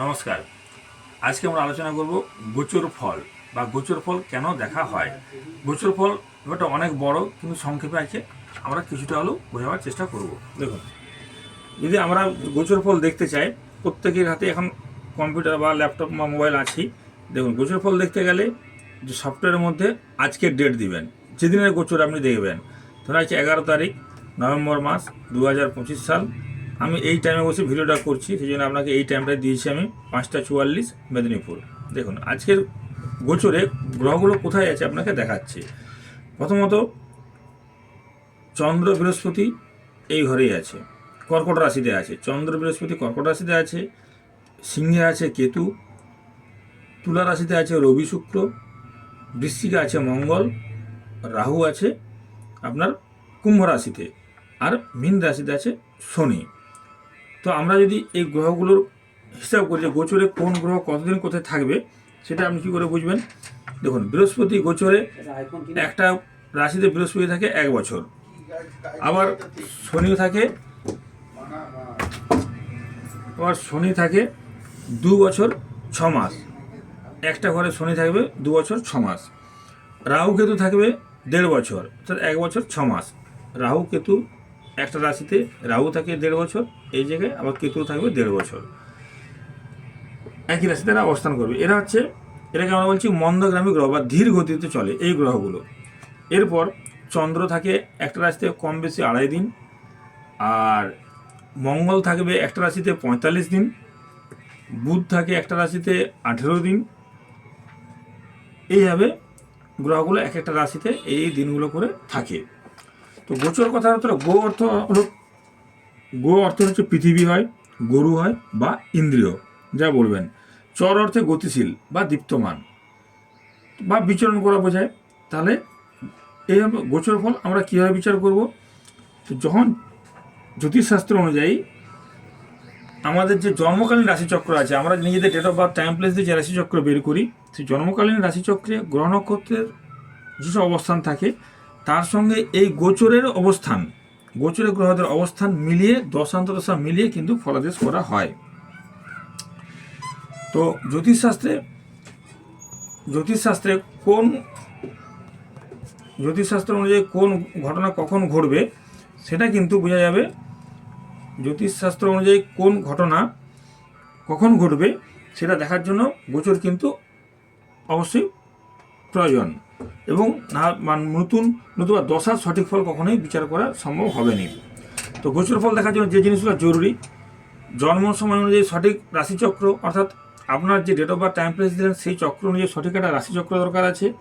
নমস্কার। আজকে আমরা আলোচনা করব গোচর ফল বা গোচর ফল কেন দেখা হয়? গোচর ফল ব্যাপারটা অনেক বড়, কিন্তু সংক্ষেপে আছে। আমরা কিছুটা হলেও বোঝাবার চেষ্টা করব। দেখুন, যদি আমরা গোচর ফল দেখতে চাই, প্রত্যেকের হাতে এখন কম্পিউটার বা ল্যাপটপ বা মোবাইল আছেই। দেখুন, গোচর ফল দেখতে গেলে যে সফটওয়্যারের মধ্যে আজকের ডেট দিবেন, যেদিনের গোচর আপনি দেখবেন। ধরুন আছে এগারো তারিখ, নভেম্বর মাস দু হাজার পঁচিশ সাল আমি এই টাইমে বসে ভিডিওটা করছি সেই জন্য আপনাকে এই টাইমটা দিয়েছি আমি পাঁচটা চুয়াল্লিশ মেদিনীপুর। দেখুন, আজকের গোচরে গ্রহগুলো কোথায় আছে আপনাকে দেখাচ্ছি। প্রথমত, চন্দ্র বৃহস্পতি এই ঘরেই আছে, কর্কট রাশিতে আছে। চন্দ্র বৃহস্পতি কর্কট রাশিতে আছে, সিংহে আছে কেতু, তুলা রাশিতে আছে রবি শুক্র, বৃশ্চিকে আছে মঙ্গল, রাহু আছে আপনার কুম্ভ রাশিতে, আর মীন রাশিতে আছে শনি। তো আমরা যদি এই গ্রহগুলোর হিসাব করি যে গোচরে কোন গ্রহ কতদিন কোথায় থাকবে, সেটা আপনি কী করে বুঝবেন? দেখুন, বৃহস্পতি গোচরে একটা রাশিতে বৃহস্পতি থাকে এক বছর। আবার শনিও থাকে, আবার শনি থাকে দু বছর ছ মাস। একটা ঘরে শনি থাকবে দু বছর ছ মাস। রাহু কেতু থাকবে দেড় বছর অর্থাৎ এক বছর ছ মাস। রাহু কেতু একটা রাশিতে রাহু থাকে দেড় বছর, এই জায়গায় আবার কেতু থাকবে দেড় বছর। একই রাশিতে এরা অবস্থান করবে। এরা হচ্ছে, এটাকে আমরা বলছি মন্দগ্রামী গ্রহ বা ধীর গতিতে চলে এই গ্রহগুলো। এরপর চন্দ্র থাকে একটা রাশিতে কম বেশি আড়াই দিন, আর মঙ্গল থাকবে একটা রাশিতে পঁয়তাল্লিশ দিন, বুধ থাকে একটা রাশিতে আঠেরো দিন। এইভাবে গ্রহগুলো এক একটা রাশিতে এই দিনগুলো করে থাকে। তো গোচর কথা হলো গো অর্থ গো অর্থ হচ্ছে পৃথিবী হয়, গরু হয় বা ইন্দ্রিয়, যা বলবেন। চর অর্থে গতিশীল বা দীপ্তমান। বা বিচরণ করা বোঝায়। তাহলে এই গোচর ফল, আমরা কীভাবে বিচার করব? তো যখন জ্যোতিষশাস্ত্র অনুযায়ী আমাদের যে জন্মকালীন রাশিচক্র আছে, আমরা নিজেদের date of birth time place দিয়ে যে রাশিচক্র বের করি, সেই জন্মকালীন রাশিচক্রে গ্রহ নক্ষত্রের যেসব অবস্থান থাকে তার সঙ্গে এই গোচরের অবস্থান, গোচরে গ্রহদের অবস্থান মিলিয়ে দশান্তদশা মিলিয়ে কিন্তু ফলাদেশ করা হয়। তো জ্যোতিষশাস্ত্রে জ্যোতিষশাস্ত্রে কোন, জ্যোতিষশাস্ত্র অনুযায়ী কোন ঘটনা কখন ঘটবে, সেটা কিন্তু বোঝা যাবে। জ্যোতিষশাস্ত্র অনুযায়ী কোন ঘটনা কখন ঘটবে, সেটা দেখার জন্য গোচর কিন্তু অবশ্যই প্রয়োজন। এবং না, মান- নতুন নতুবা দশার সঠিক ফল কখনোই বিচার করা সম্ভব হবে না তো গোচর ফল দেখার জন্য যে জিনিসগুলো জরুরি, জন্ম সময় অনুযায়ী সঠিক রাশিচক্র, অর্থাৎ আপনার যে date of birth time place দিলেন, সেই চক্র অনুযায়ী সঠিক একটা রাশিচক্র দরকার আছে।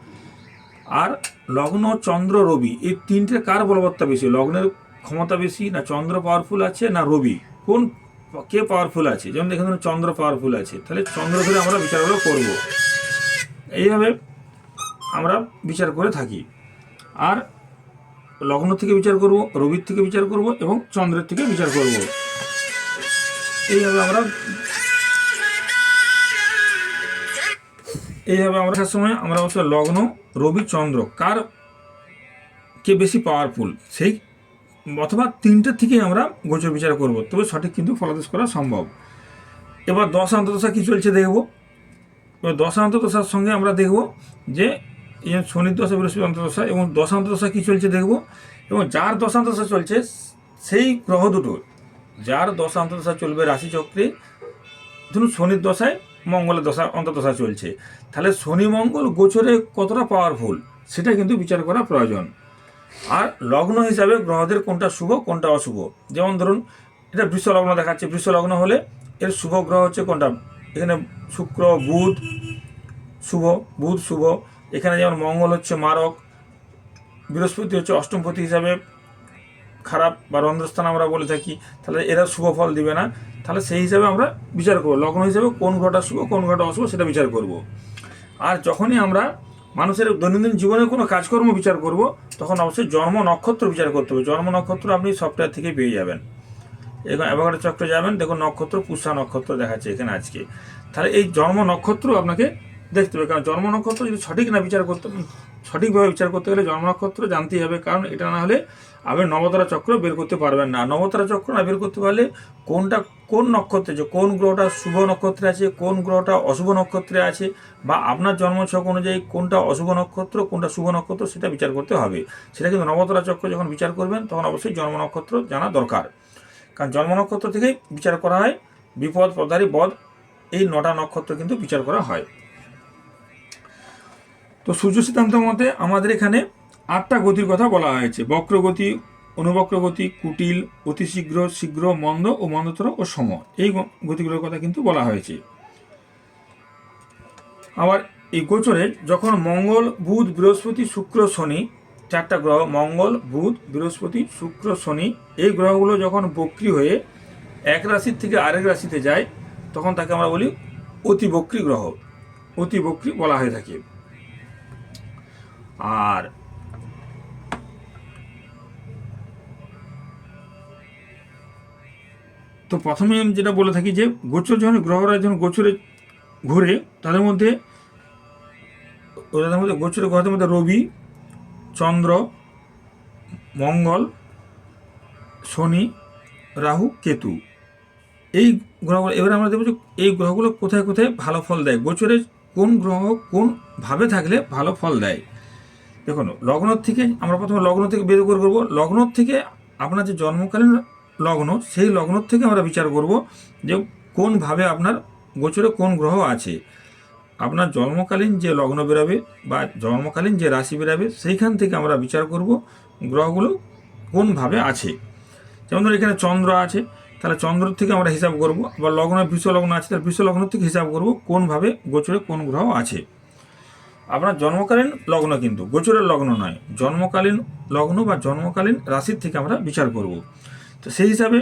আর লগ্ন, চন্দ্র, রবি, এই তিনটে কার বলবত্তা বেশি? লগ্নের ক্ষমতা বেশি, না চন্দ্র পাওয়ারফুল আছে, না রবি? কোন, কে পাওয়ারফুল আছে? যেমন দেখেন, চন্দ্র পাওয়ারফুল আছে। তাহলে চন্দ্র ধরে আমরা বিচারগুলো করব। এইভাবে আমরা বিচার করে থাকি। আর লগ্ন থেকে বিচার করব, রবির থেকে বিচার করব এবং চন্দ্রের থেকে বিচার করব। এইভাবে আমরা এইভাবে আমরা সময় আমরা অবশ্য লগ্ন, রবি, চন্দ্র। কার কে বেশি পাওয়ারফুল সেই অথবা তিনটের থেকেই আমরা গোচর বিচার করব। তবে সঠিক কিন্তু ফলাদেশ করা সম্ভব। এবার দশ অন্তদশা কী চলছে দেখব। এবার দশ অন্তদশার সঙ্গে আমরা দেখব যে এই যে শনির দশা বৃহস্পতি অন্তদশা এবং দশ অন্তদশা কী চলছে দেখব? এবং যার দশান্তদশা চলছে, সেই গ্রহ দুটো যার দশান্তদশা চলবে রাশিচক্রে, ধরুন শনির দশায় মঙ্গলের দশা, অন্তর্দশা চলছে। তাহলে শনি মঙ্গল গোচরে কতটা পাওয়ারফুল সেটা কিন্তু বিচার করা প্রয়োজন। আর লগ্ন হিসাবে গ্রহদের কোনটা শুভ, কোনটা অশুভ? যেমন ধরুন, এটা বৃষ লগ্ন দেখাচ্ছে। বৃষ লগ্ন হলে এর শুভ গ্রহ হচ্ছে কোনটা? এখানে শুক্র, বুধ, শুভ বুধ শুভ এখানে যেমন মঙ্গল হচ্ছে মারক, বৃহস্পতি হচ্ছে অষ্টমপতি হিসাবে খারাপ বা রন্ধ্রস্থান আমরা বলে থাকি, তাহলে এরা শুভ ফল দিবে না। তাহলে সেই হিসাবে আমরা বিচার করব, লগ্ন হিসাবে কোন ঘটা শুভ, কোন ঘটা অশুভ সেটা বিচার করব। আর যখনই আমরা মানুষের দৈনন্দিন জীবনে কোনো কাজকর্ম বিচার করব, তখন অবশ্যই জন্ম নক্ষত্র বিচার করতে হবে। জন্ম নক্ষত্র আপনি সফটওয়্যার থেকে পেয়ে যাবেন। এখন অ্যাভোগাডো চক্রে যাবেন, দেখুন নক্ষত্র, পুষা নক্ষত্র দেখাচ্ছে এখানে আজকে। তাহলে এই জন্ম নক্ষত্র আপনাকে দেখতে হবে। কারণ জন্ম নক্ষত্র যদি সঠিক না বিচার করতে সঠিকভাবে বিচার করতে গেলে জন্ম নক্ষত্র জানতেই হবে। কারণ এটা না হলে আপনি নবতারা চক্র বের করতে পারবেন না। নবতারা চক্র না বের করতে পারলে কোনটা কোন নক্ষত্রে যে কোন গ্রহটা শুভ নক্ষত্রে আছে, কোন গ্রহটা অশুভ নক্ষত্রে আছে, বা আপনার জন্মছক অনুযায়ী কোনটা অশুভ নক্ষত্র, কোনটা শুভ নক্ষত্র সেটা বিচার করতে হবে। সেটা কিন্তু নবতারা চক্র যখন বিচার করবেন, তখন অবশ্যই জন্ম নক্ষত্র জানা দরকার। কারণ জন্ম নক্ষত্র থেকেই বিচার করা হয়। বিপদ পদারি বধ, এই নটা নক্ষত্র কিন্তু বিচার করা হয়। তো সূর্য সিদ্ধান্ত মতে আমাদের এখানে আটটা গতির কথা বলা হয়েছে। বক্রগতি, অনুবক্রগতি, কুটিল, অতি শীঘ্র শীঘ্র, মন্দ ও মন্দতর ও সম এই গতিগুলোর কথা কিন্তু বলা হয়েছে। আবার এই গোচরে যখন মঙ্গল, বুধ, বৃহস্পতি, শুক্র, শনি, চারটা গ্রহ, মঙ্গল, বুধ, বৃহস্পতি, শুক্র, শনি, এই গ্রহগুলো যখন বক্রি হয়ে এক রাশির থেকে আরেক রাশিতে যায়, তখন তাকে আমরা বলি অতি বক্রি গ্রহ। অতি বক্রি বলা হয়ে থাকে। আর তো প্রথমে আমি যেটা বলে থাকি যে গোচর যখন গ্রহরা যখন গোচরে ঘুরে, তাদের মধ্যে তাদের মধ্যে গোচরে গ্রহদের মধ্যে রবি, চন্দ্র, মঙ্গল, শনি, রাহু, কেতু। এই গ্রহগুলো এবারে আমরা দেখব যে এই গ্রহগুলো কোথায় কোথায় ভালো ফল দেয়। গোচরে কোন গ্রহ কোন ভাবে থাকলে ভালো ফল দেয়। দেখুন, লগ্ন থেকে আমরা প্রথমে লগ্ন থেকে বের করে করব। লগ্ন থেকে আপনার যে জন্মকালীন লগ্ন, সেই লগ্ন থেকে আমরা বিচার করব যে কোনভাবে আপনার গোচরে কোন গ্রহ আছে। আপনার জন্মকালীন যে লগ্ন বেরাবে বা জন্মকালীন যে রাশি বেরাবে, সেইখান থেকে আমরা বিচার করব গ্রহগুলো কোনভাবে আছে। যেমন ধরুন, এখানে চন্দ্র আছে, তাহলে চন্দ্র থেকে আমরা হিসাব করব। বা লগ্ন বিশ্ব লগ্ন আছে, তাহলে বিশ্ব লগ্ন থেকে হিসাব করব কোনভাবে গোচরে কোন গ্রহ আছে। আপনার জন্মকালীন লগ্ন কিন্তু, গোচরের লগ্ন নয়, জন্মকালীন লগ্ন বা জন্মকালীন রাশির থেকে আমরা বিচার করব। তো সেই হিসাবে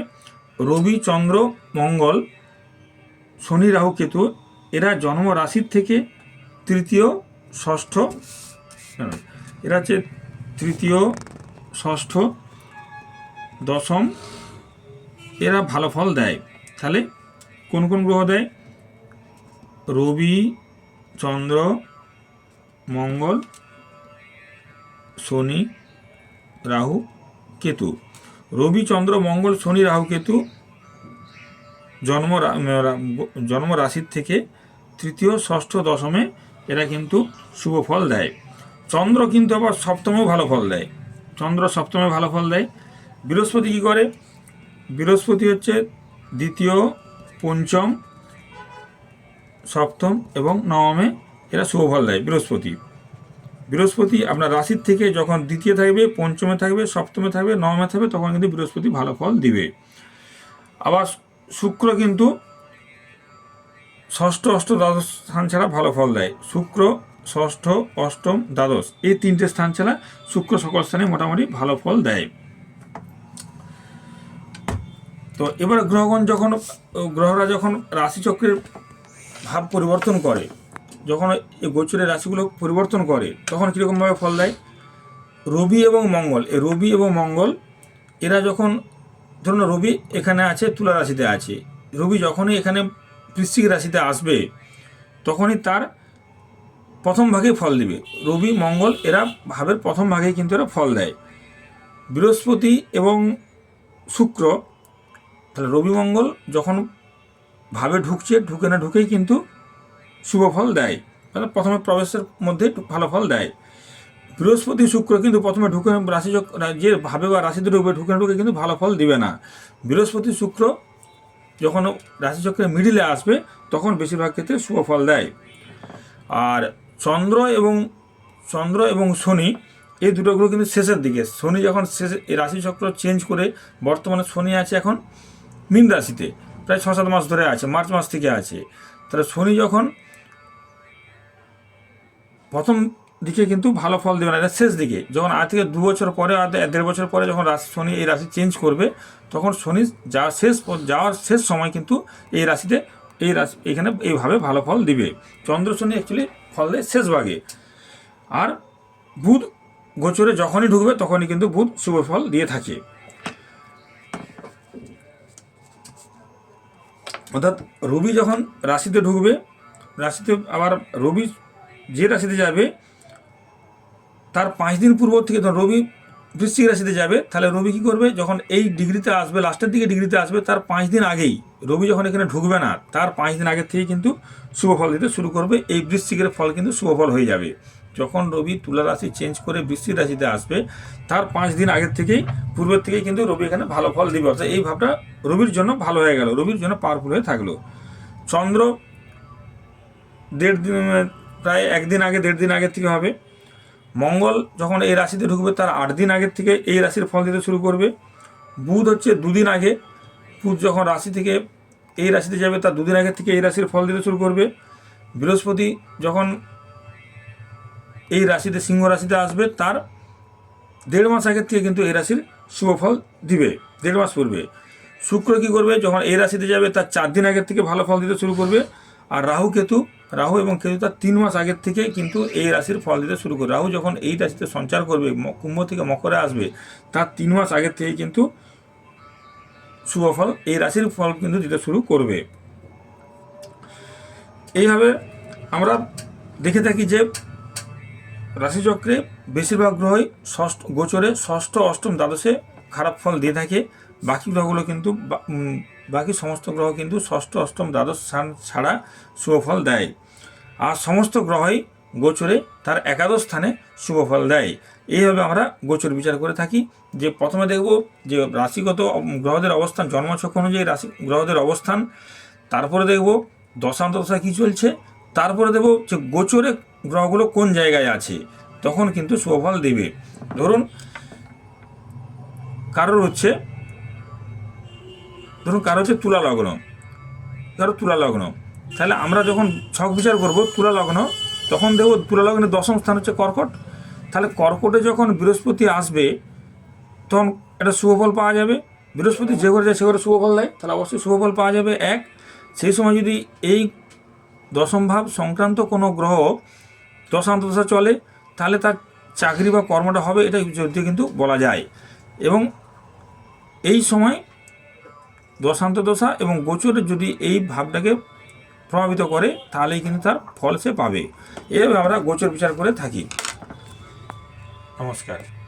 রবি, চন্দ্র, মঙ্গল, শনি, রাহু, কেতু, এরা জন্ম রাশির থেকে তৃতীয়, ষষ্ঠ, এরা হচ্ছে তৃতীয়, ষষ্ঠ, দশম, এরা ভালো ফল দেয়। তাহলে কোন কোন গ্রহ দেয়? রবি, চন্দ্র মঙ্গল, শনি, রাহু, কেতু। রবি, চন্দ্র, মঙ্গল, শনি, রাহু, কেতু জন্ম জন্ম রাশির থেকে তৃতীয়, ষষ্ঠ, দশমে এরা কিন্তু শুভ ফল দেয়। চন্দ্র কিন্তু আবার সপ্তমেও ভালো ফল দেয়। চন্দ্র সপ্তমে ভালো ফল দেয়। বৃহস্পতি কী করে? বৃহস্পতি হচ্ছে দ্বিতীয়, পঞ্চম, সপ্তম এবং নবমে এরা শুভ ফল দেয় বৃহস্পতি। বৃহস্পতি আপনার রাশির থেকে যখন দ্বিতীয় থাকবে, পঞ্চমে থাকবে, সপ্তমে থাকবে, নবমে থাকবে, তখন কিন্তু বৃহস্পতি ভালো ফল দিবে। আবার শুক্র কিন্তু ষষ্ঠ, অষ্ট, দ্বাদশ স্থান ছাড়া ভালো ফল দেয়। শুক্র, ষষ্ঠ, অষ্টম, দ্বাদশ, এই তিনটে স্থান ছাড়া শুক্র সকল স্থানে মোটামুটি ভালো ফল দেয়। তো এবার গ্রহগণ যখন, গ্রহরা যখন রাশিচক্রের ভাব পরিবর্তন করে যখন এই গোচরের রাশিগুলো পরিবর্তন করে, তখন কীরকমভাবে ফল দেয়? রবি এবং মঙ্গল। এই রবি এবং মঙ্গল, এরা যখন, ধরুন রবি এখানে আছে, তুলা রাশিতে আছে। রবি যখনই এখানে বৃশ্চিক রাশিতে আসবে, তখনই তার প্রথম ভাগেই ফল দিবে। রবি, মঙ্গল, এরা ভাবের প্রথম ভাগেই কিন্তু এরা ফল দেয়। বৃহস্পতি এবং শুক্র, তাহলে রবি, মঙ্গল যখন ভাবে ঢুকছে, ঢুকে না ঢুকেই কিন্তু শুভ ফল দেয়। মানে প্রথমে প্রবেশের মধ্যে ভালো ফল দেয়। বৃহস্পতি শুক্র কিন্তু প্রথমে ঢুকে রাশি যে ভাবে বা রাশিতে ঢুকবে ঢুকে ঢুকে কিন্তু ভালো ফল দিবে না। বৃহস্পতি শুক্র যখন রাশিচক্রের মিডিলে আসবে, তখন বেশিরভাগ ক্ষেত্রে শুভ ফল দেয়। আর চন্দ্র এবং চন্দ্র এবং শনি, এই দুটো গ্রহ কিন্তু শেষের দিকে। শনি যখন শেষে রাশিচক্র চেঞ্জ করে, বর্তমানে শনি আছে এখন মীন রাশিতে, প্রায় ছ সাত মাস ধরে আছে, মার্চ মাস থেকে আছে। তাহলে শনি যখন প্রথম দিকে কিন্তু ভালো ফল দেবে না, এটা শেষ দিকে। যখন আজ থেকে দু বছর পরে আর দেড় বছর পরে যখন রাশি শনি এই রাশি চেঞ্জ করবে, তখন শনি যা শেষ যাওয়ার শেষ সময় কিন্তু এই রাশিতে এই রাশি এখানে এইভাবে ভালো ফল দিবে। চন্দ্র শনি অ্যাকচুয়ালি ফল দেয় শেষ ভাগে। আর বুধ গোচরে যখনই ঢুকবে, তখনই কিন্তু বুধ শুভ ফল দিয়ে থাকে। অর্থাৎ রবি যখন রাশিতে ঢুকবে, রাশিতে আবার রবি যে রাশিতে যাবে, তার পাঁচ দিন পূর্ব থেকে যখন রবি বৃশ্চিক রাশিতে যাবে, তাহলে রবি কী করবে? যখন এই ডিগ্রিতে আসবে, লাস্টের দিকে ডিগ্রিতে আসবে, তার পাঁচ দিন আগেই, রবি যখন এখানে ঢুকবে না, তার পাঁচ দিন আগের থেকে কিন্তু শুভ ফল দিতে শুরু করবে। এই বৃশ্চিকের ফল কিন্তু শুভ ফল হয়ে যাবে। যখন রবি তুলা রাশি চেঞ্জ করে বৃশ্চিক রাশিতে আসবে, তার পাঁচ দিন আগের থেকেই, পূর্বের থেকেই কিন্তু রবি এখানে ভালো ফল দিবে। অর্থাৎ এই ভাবটা রবির জন্য ভালো হয়ে গেল, রবির জন্য পাওয়ারফুল হয়ে থাকল। চন্দ্র দেড় দিন প্রায় একদিন আগে, দেড় দিন আগের থেকে হবে। মঙ্গল যখন এই রাশিতে ঢুকবে, তার আট দিন আগের থেকে এই রাশির ফল দিতে শুরু করবে। বুধ হচ্ছে দুদিন আগে। বুধ যখন রাশি থেকে এই রাশিতে যাবে, তার দুদিন আগের থেকে এই রাশির ফল দিতে শুরু করবে। বৃহস্পতি যখন এই রাশিতে, সিংহ রাশিতে আসবে, তার দেড় মাস আগের থেকে কিন্তু এই রাশির শুভ ফল দিবে, দেড় মাস পূর্বে। শুক্র কী করবে? যখন এই রাশিতে যাবে, তার চার দিন আগের থেকে ভালো ফল দিতে শুরু করবে। আর রাহু কেতু রাহু এবং কেতু তার তিন মাস আগের থেকে কিন্তু এই রাশির ফল দিতে শুরু করবে রাহু যখন এই রাশিতে সঞ্চার করবে কুম্ভ থেকে মকরে আসবে, তার তিন মাস আগের থেকে কিন্তু শুভ ফল এই রাশির ফল কিন্তু দিতে শুরু করবে। এইভাবে আমরা দেখে থাকি যে রাশিচক্রে বেশিরভাগ গ্রহই ষষ্ঠ, গোচরে ষষ্ঠ, অষ্টম, দ্বাদশে খারাপ ফল দিয়ে থাকে। বাকি গ্রহগুলো কিন্তু বাকি সমস্ত গ্রহ কিন্তু ষষ্ঠ, অষ্টম, দ্বাদশ স্থান ছাড়া শুভফল দেয়। আর সমস্ত গ্রহই গোচরে তার একাদশ স্থানে শুভ ফল দেয়। এইভাবে আমরা গোচর বিচার করে থাকি যে প্রথমে দেখব যে রাশিগত গ্রহদের অবস্থান জন্মছক অনুযায়ী রাশি গ্রহদের অবস্থান, তারপরে দেখব দশান্তদশা কী চলছে, তারপরে দেখব যে গোচরে গ্রহগুলো কোন জায়গায় আছে, তখন কিন্তু শুভফল দেবে। ধরুন, কারোর হচ্ছে ধরুন কারও হচ্ছে তুলা লগ্ন কারও তুলা লগ্ন। তাহলে আমরা যখন ছক বিচার করব তুলা লগ্ন, তখন দেখব তুলা লগ্নের দশম স্থান হচ্ছে কর্কট। তাহলে কর্কটে যখন বৃহস্পতি আসবে, তখন একটা শুভফল পাওয়া যাবে। বৃহস্পতি যে ঘরে যায় সে ঘরে শুভফল দেয়, তাহলে অবশ্যই শুভফল পাওয়া যাবে। এক, সেই সময় যদি এই দশম ভাব সংক্রান্ত কোনো গ্রহ দশান্তদশা চলে, তাহলে তার চাকরি বা কর্মটা হবে এটা কিন্তু বলা যায়। এবং এই সময় দশান্তদশা এবং গোচরে যদি এই ভাবটাকে প্রভাবিত করে, তাহলেই কিন্তু তার ফল সে পাবে। এভাবে আমরা গোচর বিচার করে থাকি। নমস্কার।